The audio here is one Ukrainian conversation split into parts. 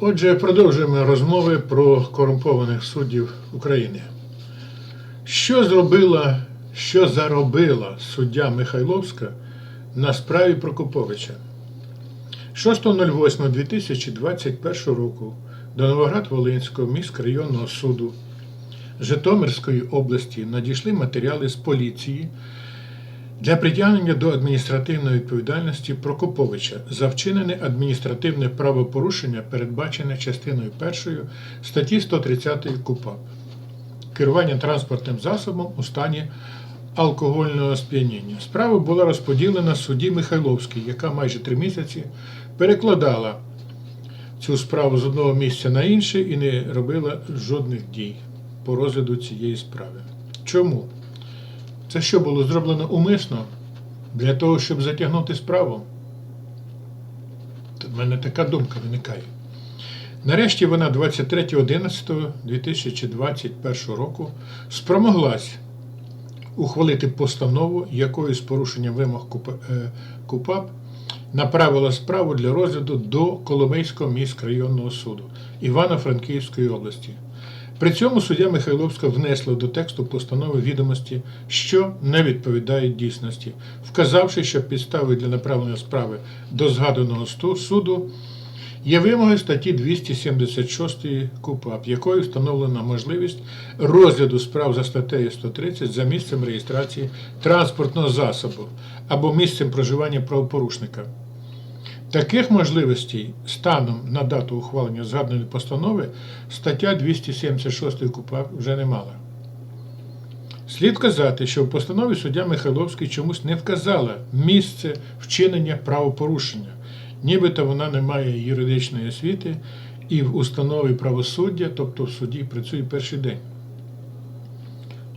Отже, продовжуємо розмови про корумпованих суддів України. Що зробила, що заробила суддя Михайловська на справі Прокоповича? 6.08.2021 року до Новоград-Волинського міськрайонного суду Житомирської області надійшли матеріали з поліції для притягнення до адміністративної відповідальності Прокоповича за вчинене адміністративне правопорушення, передбачене частиною 1 статті 130 КУПАП керування транспортним засобом у стані алкогольного сп'яніння. Справа була розподілена судді Михайловській, яка майже три місяці перекладала цю справу з одного місця на інше і не робила жодних дій по розгляду цієї справи. Чому? Це що було зроблено умисно для того, щоб затягнути справу? В мене така думка виникає. Нарешті вона 23.11.2021 року спромоглась ухвалити постанову, якою з порушенням вимог е, КУПАП направила справу для розгляду до Коломийського міськрайонного суду Івано-Франківської області. При цьому суддя Михайловська внесла до тексту постанови відомості, що не відповідають дійсності, вказавши, що підставою для направлення справи до згаданого суду є вимоги статті 276 КУПАП, якою встановлена можливість розгляду справ за статтею 130 за місцем реєстрації транспортного засобу або місцем проживання правопорушника. Таких можливостей станом на дату ухвалення згаданої постанови стаття 276 КУПАП вже не мала. Слід казати, що в постанові суддя Михайловський чомусь не вказала місце вчинення правопорушення, нібито вона не має юридичної освіти і в установі правосуддя, тобто в суді, працює перший день.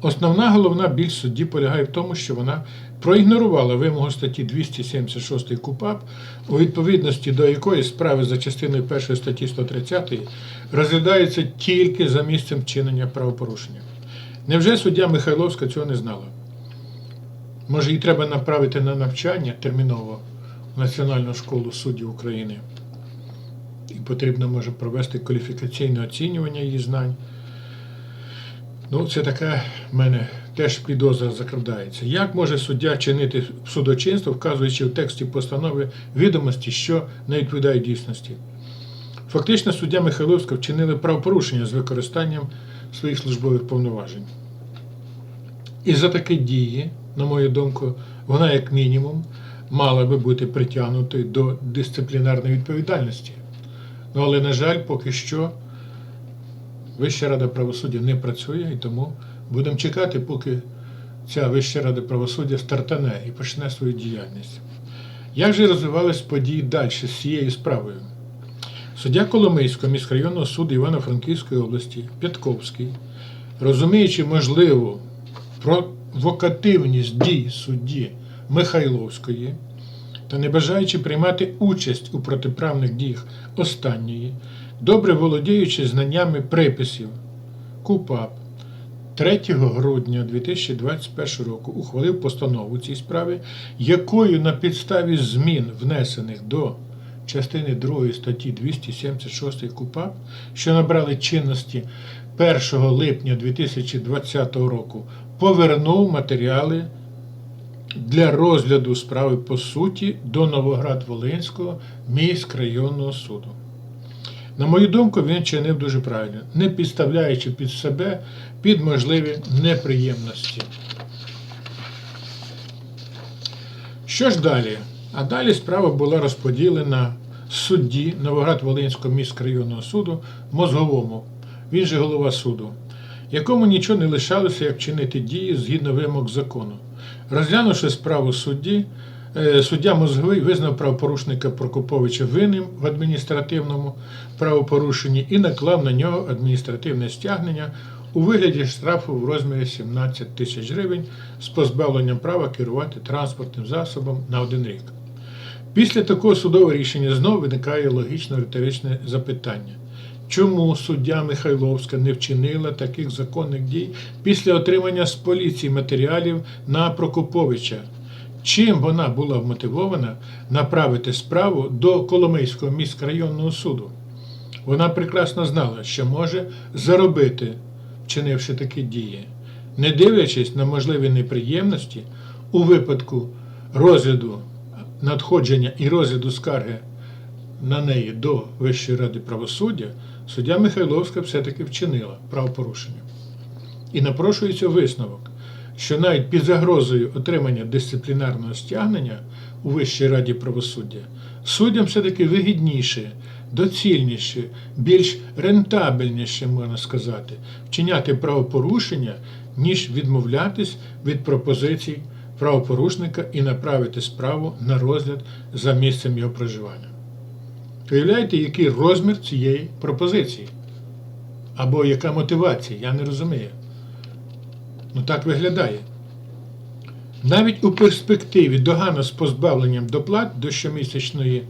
Основна головна біль судді полягає в тому, що вона проігнорувала вимогу статті 276 КУПАП, у відповідності до якої справи за частиною 1 статті 130 розглядаються тільки за місцем вчинення правопорушення. Невже суддя Михайловська цього не знала? Може, її треба направити на навчання терміново в Національну школу суддів України? І потрібно може провести кваліфікаційне оцінювання її знань. Ну, це така в мене теж підозра закрадається. Як може суддя чинити судочинство, вказуючи в тексті постанови відомості, що не відповідають дійсності? Фактично, суддя Михайловська вчинили правопорушення з використанням своїх службових повноважень. І за такі дії, на мою думку, вона, як мінімум, мала би бути притягнутою до дисциплінарної відповідальності. Ну, але, на жаль, поки що Вища рада правосуддя не працює, і тому будемо чекати, поки ця Вища рада правосуддя стартане і почне свою діяльність. Як же розвивались події далі з цією справою? Суддя Коломийського міськрайонного суду Івано-Франківської області Пятковський, розуміючи можливу провокативність дій судді Михайловської та не бажаючи приймати участь у протиправних діях останньої, добре володіючи знаннями приписів КУПАП 3 грудня 2021 року ухвалив постанову цій справі, якою на підставі змін, внесених до частини 2 статті 276 КУПАП, що набрали чинності 1 липня 2020 року, повернув матеріали для розгляду справи по суті до Новоград-Волинського міськрайонного суду. На мою думку, він чинив дуже правильно, не підставляючи під себе під можливі неприємності. Що ж далі? А далі справа була розподілена судді Новоград-Волинського міськрайонного суду мозговому, він же голова суду, якому нічого не лишалося, як чинити дії згідно вимог закону. Розглянувши справу судді, суддя Мозговий визнав правопорушника Прокоповича винним в адміністративному правопорушенні і наклав на нього адміністративне стягнення у вигляді штрафу в розмірі 17 тисяч гривень з позбавленням права керувати транспортним засобом на один рік. Після такого судового рішення знову виникає логічно риторичне запитання. Чому суддя Михайловська не вчинила таких законних дій після отримання з поліції матеріалів на Прокоповича? Чим вона була вмотивована направити справу до Коломийського міськрайонного суду? Вона прекрасно знала, що може заробити, вчинивши такі дії, не дивлячись на можливі неприємності у випадку розгляду надходження і розгляду скарги на неї до Вищої ради правосуддя, суддя Михайловська все-таки вчинила правопорушення. І напрошується висновок, що навіть під загрозою отримання дисциплінарного стягнення у Вищій раді правосуддя суддям все-таки вигідніше, доцільніше, більш рентабельніше, можна сказати, вчиняти правопорушення, ніж відмовлятись від пропозицій правопорушника і направити справу на розгляд за місцем його проживання. Уявляєте, який розмір цієї пропозиції? Або яка мотивація? Я не розумію. Ну так виглядає. Навіть у перспективі догана з позбавленням доплат до щомісячної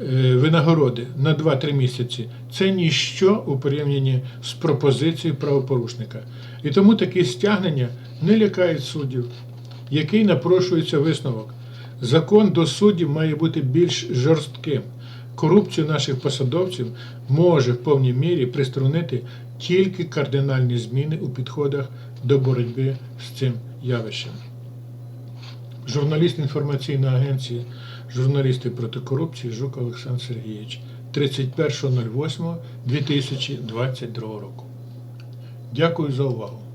е, винагороди на 2-3 місяці це ніщо у порівнянні з пропозицією правопорушника. І тому такі стягнення не лякають суддів, який напрошується висновок. Закон до суддів має бути більш жорстким. Корупцію наших посадовців може в повній мірі приструнити тільки кардинальні зміни у підходах до боротьби з цим явищем. Журналіст інформаційної агенції Журналісти проти корупції Жук Олександр Сергійович 31.08.2022 року. Дякую за увагу.